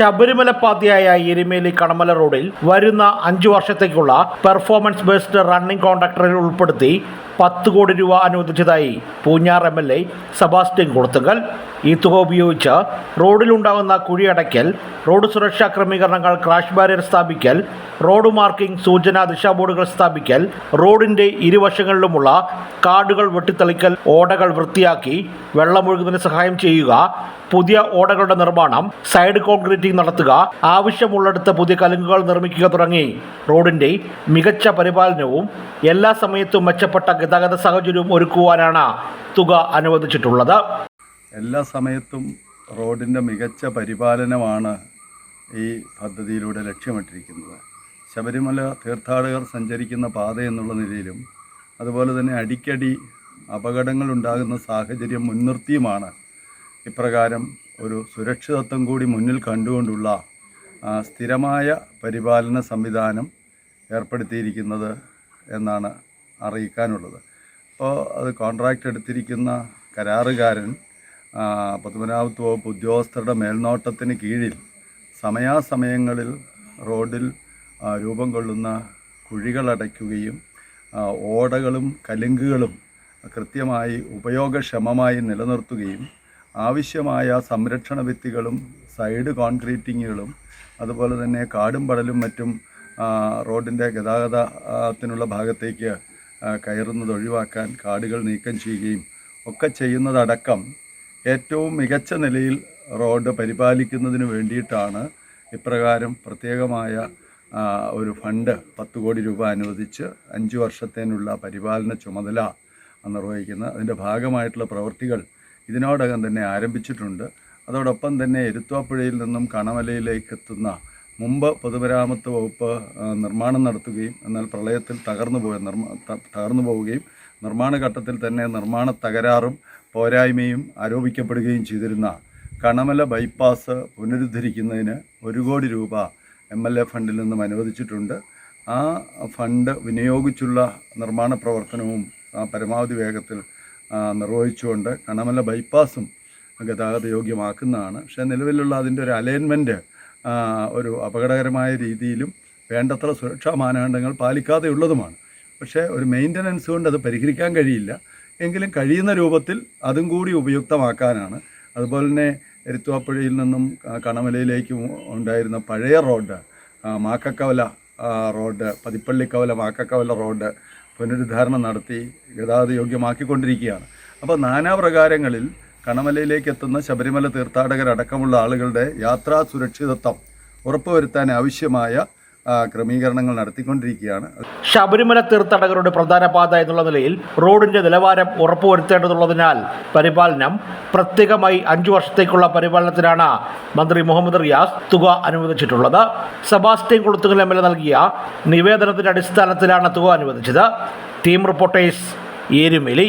ശബരിമല പാതയായ എരുമേലി കടമല റോഡിൽ വരുന്ന അഞ്ചു വർഷത്തേക്കുള്ള പെർഫോമൻസ് ബേസ്ഡ് റണ്ണിംഗ് കോൺട്രാക്ടറിൽ ഉൾപ്പെടുത്തി പത്ത് കോടി രൂപ അനുവദിച്ചതായി Poonjar M L A Sebastian Koduthunkal. ഈ തുക ഉപയോഗിച്ച് റോഡിലുണ്ടാകുന്ന കുഴിയടയ്ക്കൽ റോഡ് സുരക്ഷാ ക്രമീകരണങ്ങൾ ക്രാഷ് ബാരിയർ സ്ഥാപിക്കൽ റോഡ് മാർക്കിംഗ് സൂചനാ ദിശാബോർഡുകൾ സ്ഥാപിക്കൽ റോഡിന്റെ ഇരുവശങ്ങളിലുമുള്ള കാടുകൾ വെട്ടിത്തെളിക്കൽ ഓടകൾ വൃത്തിയാക്കി വെള്ളമൊഴുകുന്നതിന് സഹായം ചെയ്യുക പുതിയ ഓടകളുടെ നിർമ്മാണം സൈഡ് കോൺക്രീറ്റിംഗ് നടത്തുക. ആവശ്യമുള്ളിടത്ത് പുതിയ കലുങ്കുകൾ നിർമ്മിക്കുക തുടങ്ങി. റോഡിന്റെ മികച്ച പരിപാലനവും എല്ലാ സമയത്തും മെച്ചപ്പെട്ട ഗതാഗത സാഹചര്യവും ഒരുക്കുവാനാണ് തുക അനുവദിച്ചിട്ടുള്ളത്. എല്ലാ സമയത്തും റോഡിന്റെ മികച്ച പരിപാലനമാണ് ഈ പദ്ധതിയിലൂടെ ലക്ഷ്യമിട്ടിരിക്കുന്നത്. ശബരിമല തീർത്ഥാടകർ സഞ്ചരിക്കുന്ന പാത എന്നുള്ള നിലയിലും അതുപോലെ തന്നെ അടിക്കടി അപകടങ്ങൾ ഉണ്ടാകുന്ന സാഹചര്യം മുൻനിർത്തിയുമാണ് ഇപ്രകാരം ഒരു സുരക്ഷിതത്വം കൂടി മുന്നിൽ കണ്ടുകൊണ്ടുള്ള സ്ഥിരമായ പരിപാലന സംവിധാനം ഏർപ്പെടുത്തിയിരിക്കുന്നത് എന്നാണ് അറിയിക്കാനുള്ളത്. അപ്പോൾ അത് കോൺട്രാക്റ്റ് എടുത്തിരിക്കുന്ന കരാറുകാരൻ പത്മനാഭത്ത് വകുപ്പ് ഉദ്യോഗസ്ഥരുടെ മേൽനോട്ടത്തിന് കീഴിൽ സമയാസമയങ്ങളിൽ റോഡിൽ രൂപം കൊള്ളുന്ന കുഴികളടയ്ക്കുകയും ഓടകളും കലുങ്കുകളും കൃത്യമായി ഉപയോഗക്ഷമമായി നിലനിർത്തുകയും ആവശ്യമായ സംരക്ഷണ ഭിത്തികളും സൈഡ് കോൺക്രീറ്റിങ്ങുകളും അതുപോലെ തന്നെ കാടും പടലും മറ്റും റോഡിന്റെ ഗതാഗതത്തിനുള്ള ഭാഗത്തേക്ക് കയറുന്നത് ഒഴിവാക്കാൻ കാടുകൾ നീക്കം ചെയ്യുകയും ഒക്കെ ചെയ്യുന്നതടക്കം ഏറ്റവും മികച്ച നിലയിൽ റോഡ് പരിപാലിക്കുന്നതിന് വേണ്ടിയിട്ടാണ് ഇപ്രകാരം പ്രത്യേകമായ ഒരു ഫണ്ട് പത്ത് കോടി രൂപ അനുവദിച്ച് അഞ്ച് വർഷത്തേനുള്ള പരിപാലന ചുമതല നിർവഹിക്കുന്നത് അതിന്റെ ഭാഗമായിട്ടുള്ള പ്രവൃത്തികൾ ഇതിനോടകം തന്നെ ആരംഭിച്ചിട്ടുണ്ട്. അതോടൊപ്പം തന്നെ എരുത്വാപ്പുഴയിൽ നിന്നും കണമലയിലേക്ക് എത്തുന്ന മുമ്പ് പൊതുമരാമത്ത് വകുപ്പ് നിർമ്മാണം നടത്തുകയും എന്നാൽ പ്രളയത്തിൽ തകർന്നു പോയ നിർമ്മ തകർന്നു പോവുകയും നിർമ്മാണ ഘട്ടത്തിൽ തന്നെ നിർമ്മാണ തകരാറും പോരായ്മയും ആരോപിക്കപ്പെടുകയും ചെയ്തിരുന്ന കണമല ബൈപ്പാസ് പുനരുദ്ധരിക്കുന്നതിന് ഒരു കോടി രൂപ എം എൽ എ ഫണ്ടിൽ നിന്നും അനുവദിച്ചിട്ടുണ്ട്. ആ ഫണ്ട് വിനിയോഗിച്ചുള്ള നിർമ്മാണ പ്രവർത്തനവും പരമാവധി വേഗത്തിൽ നിർവഹിച്ചുകൊണ്ട് കണമല ബൈപ്പാസും ഗതാഗത യോഗ്യമാക്കുന്നതാണ്. പക്ഷേ നിലവിലുള്ള അതിന്റെ ഒരു അലൈൻമെന്റ് ഒരു അപകടകരമായ രീതിയിലും വേണ്ടത്ര സുരക്ഷാ മാനദണ്ഡങ്ങൾ പാലിക്കാതെയുള്ളതുമാണ്. പക്ഷേ ഒരു മെയിന്റനൻസ് കൊണ്ട് അത് പരിഹരിക്കാൻ കഴിയില്ല. എങ്കിലും കഴിയുന്ന രൂപത്തിൽ അതും കൂടി ഉപയുക്തമാക്കാനാണ്. അതുപോലെ തന്നെ എരുത്തുവാപ്പുഴയിൽ നിന്നും കണമലയിലേക്ക് ഉണ്ടായിരുന്ന പഴയ road Makkakavala road road Pathippallikavala Makkakavala road പുനരുദ്ധാരണം നടത്തി ഗതാഗത യോഗ്യമാക്കിക്കൊണ്ടിരിക്കുകയാണ് അപ്പോൾ നാനാപ്രകാരങ്ങളിൽ കണമലയിലേക്ക് എത്തുന്ന ശബരിമല തീർത്ഥാടകരടക്കമുള്ള ആളുകളുടെ യാത്രാ സുരക്ഷിതത്വം ഉറപ്പുവരുത്താൻ ആവശ്യമായ ക്രമീകരണങ്ങൾ നടത്തിക്കൊണ്ടിരിക്കുകയാണ്. ശബരിമല തീർത്ഥാടകരുടെ പ്രധാന പാത എന്നുള്ള നിലയിൽ റോഡിന്റെ നിലവാരം ഉറപ്പുവരുത്തേണ്ടതുള്ളതിനാൽ പരിപാലനം പ്രത്യേകമായി അഞ്ചു വർഷത്തേക്കുള്ള പരിപാലനത്തിനാണ് മന്ത്രി മുഹമ്മദ് റിയാസ് തുക അനുവദിച്ചിട്ടുള്ളത്. Sebastian Kulathunkal M L A നൽകിയ നിവേദനത്തിന്റെ അടിസ്ഥാനത്തിലാണ് തുക അനുവദിച്ചത്. Team reporters Erumeli.